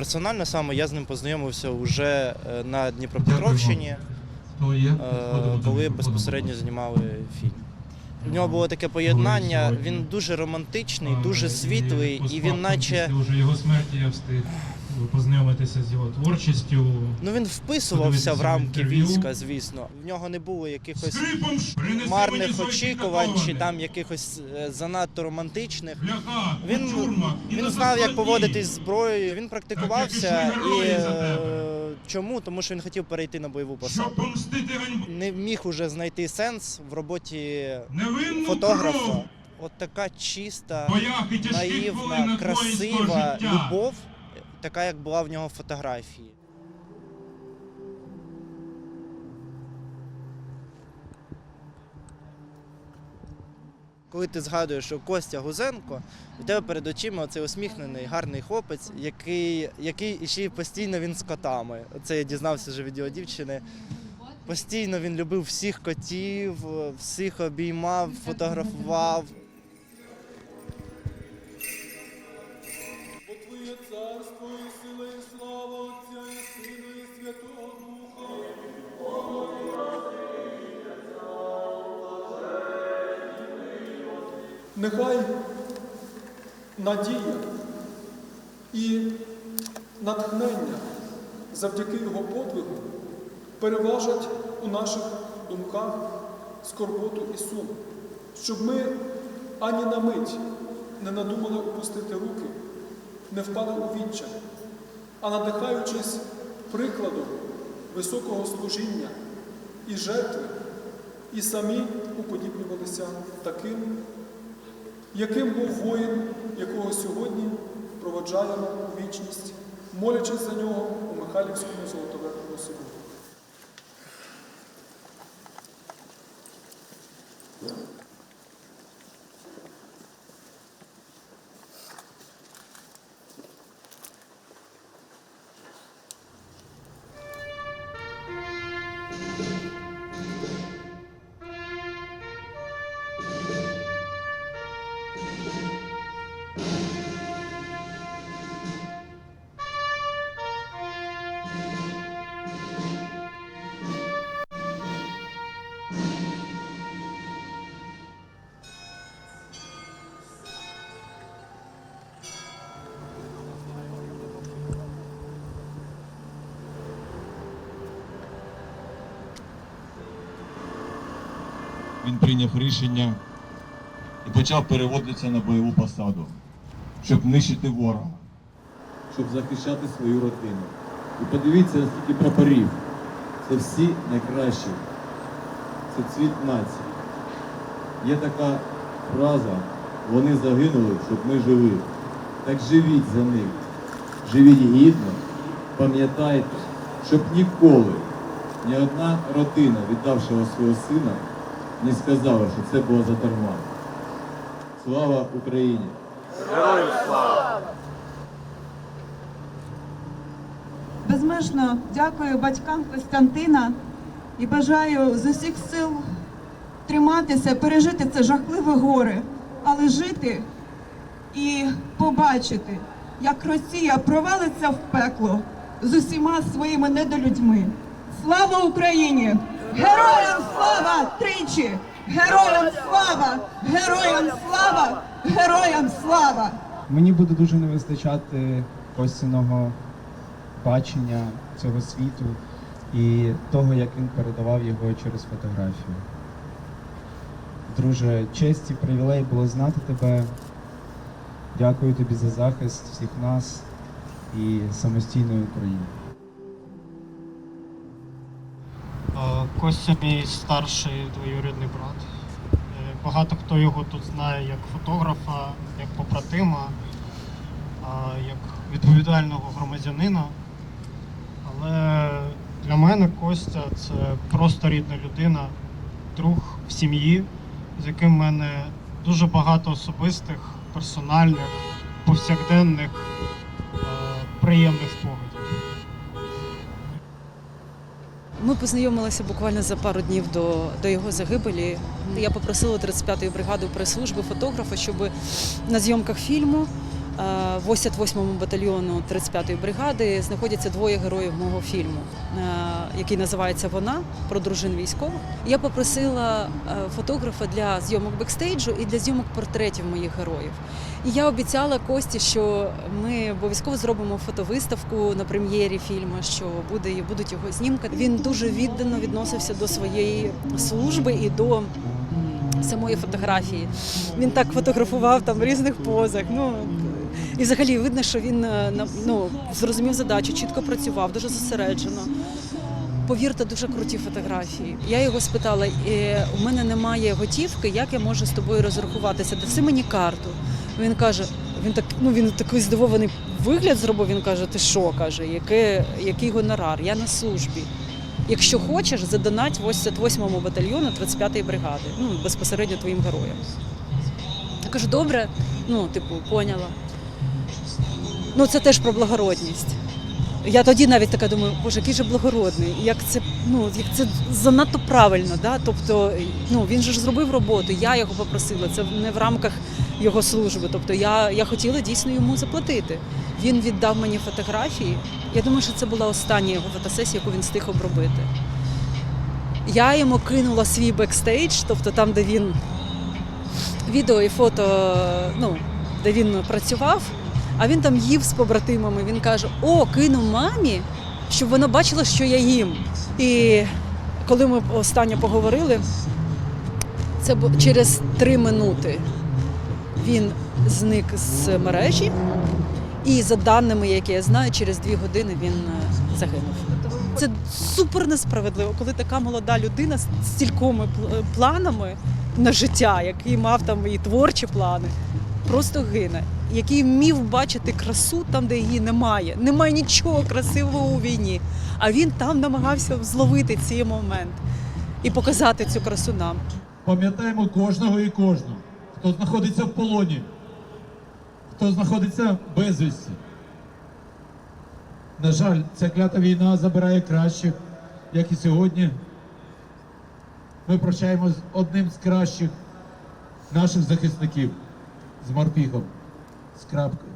персонально саме я з ним познайомився вже е, на Дніпропетровщині, є? е, коли безпосередньо знімали фільм. У нього було таке поєднання. Він дуже романтичний, дуже світлий, і він наче познайомитися з його творчістю. ну він вписувався в рамки інтерв'ю. війська, звісно. В нього не було якихось марних очікувань чи там якихось е, занадто романтичних. Бляха, Він, кучурма, і він знав, як поводитись з зброєю. Він практикувався Так, і герої за е, чому? Тому що він хотів перейти на бойову посаду. Щоб помстити ганьбу. Не міг уже знайти сенс в роботі Невинну фотографа. кров. От така чиста, боях і тяжких наївна, хвилинах воїнського красива життя. любов, така як була в нього фотографії. Коли ти згадуєш, що Костя Гузенко, у тебе перед очима цей усміхнений гарний хлопець, який, який ще постійно він з котами. Це я дізнався вже від його дівчини. Постійно він любив всіх котів, всіх обіймав, фотографував. Нехай надія і натхнення завдяки його подвигу переважать у наших думках скорботу і сум, щоб ми ані на мить не надумали опустити руки, не впали у відчай, а надихаючись прикладом високого служіння і жертви, і самі уподібнювалися таким, яким був воїн, якого сьогодні проводжаємо у вічність, молячись за нього у Михайлівському золотоверхому соборі. Він прийняв рішення і почав переводитися на бойову посаду, щоб нищити ворога, щоб захищати свою родину. І подивіться, наскільки прапорів. Це всі найкращі. Це цвіт нації. Є така фраза, вони загинули, щоб ми жили. Так живіть за них. Живіть гідно, пам'ятайте, щоб ніколи ні одна родина, віддавши свого сина, не сказала, що це було задарма. Слава Україні! Безмежно дякую батькам Костянтина і бажаю з усіх сил триматися, пережити це жахливе горе, але жити і побачити, як Росія провалиться в пекло з усіма своїми недолюдьми. Слава Україні! Героям слава тричі! Героям слава! Героям слава! Героям слава! Мені буде дуже не вистачати Костяного бачення цього світу і того, як він передавав його через фотографію. Друже, честь і привілей було знати тебе. Дякую тобі за захист всіх нас і самостійної України. Костя мій старший двоюрідний брат. Е, Багато хто його тут знає як фотографа, як побратима, як відповідального громадянина. Але для мене Костя це просто рідна людина, друг в сім'ї, з яким в мене дуже багато особистих, персональних, повсякденних, е, приємних спогадів. Ми познайомилися буквально за пару днів до, до його загибелі. Я попросила 35-ї бригади прес-служби фотографа, щоб на зйомках фільму в 88-му батальйону 35-ї бригади знаходяться двоє героїв мого фільму, е, який називається Вона про дружин військових. Я попросила е, фотографа для зйомок бекстейджу і для зйомок портретів моїх героїв. І я обіцяла Кості, що ми обов'язково зробимо фотовиставку на прем'єрі фільму, що буде і будуть його знімки. Він дуже віддано відносився до своєї служби і до самої фотографії. Він так фотографував там в різних позах. Ну і взагалі видно, що він е, ну, зрозумів задачу, чітко працював, дуже зосереджено. Повірте, дуже круті фотографії. Я його спитала: е, у мене немає готівки, як я можу з тобою розрахуватися? Даси мені карту. Він каже: він так, ну він такий здивований вигляд зробив. Він каже: Ти що каже, яке, який гонорар? Я на службі. Якщо хочеш, задонать 88-му батальйону 35-ї бригади, ну безпосередньо твоїм героям. Я кажу, добре, ну, типу, поняла. Ну, це теж про благородність. Я тоді навіть така думаю, боже, який же благородний, як це, ну, як це занадто правильно. Да? Тобто, ну, він же ж зробив роботу, я його попросила, це не в рамках його служби. Тобто я, я хотіла дійсно йому заплатити. Він віддав мені фотографії. Я думаю, що це була остання його фотосесія, яку він встиг обробити. Я йому кинула свій бекстейдж, тобто там, де він відео і фото, ну, де він працював, а він там їв з побратимами. Він каже: О, кину мамі, щоб вона бачила, що я їм. І коли ми останнє поговорили, це через три минути він зник з мережі. І за даними, які я знаю, через дві години він е, загинув. Це супер несправедливо, коли така молода людина з стількома пл- планами на життя, який мав там і творчі плани, просто гине, який вмів бачити красу там, де її немає. Немає нічого красивого у війні. А він там намагався зловити цей момент і показати цю красу нам. Пам'ятаємо кожного і кожну, хто знаходиться в полоні, хто знаходиться безвісті. На жаль, ця клята війна забирає кращих, як і сьогодні. Ми прощаємо з одним з кращих наших захисників з морпіхом, з крапкою.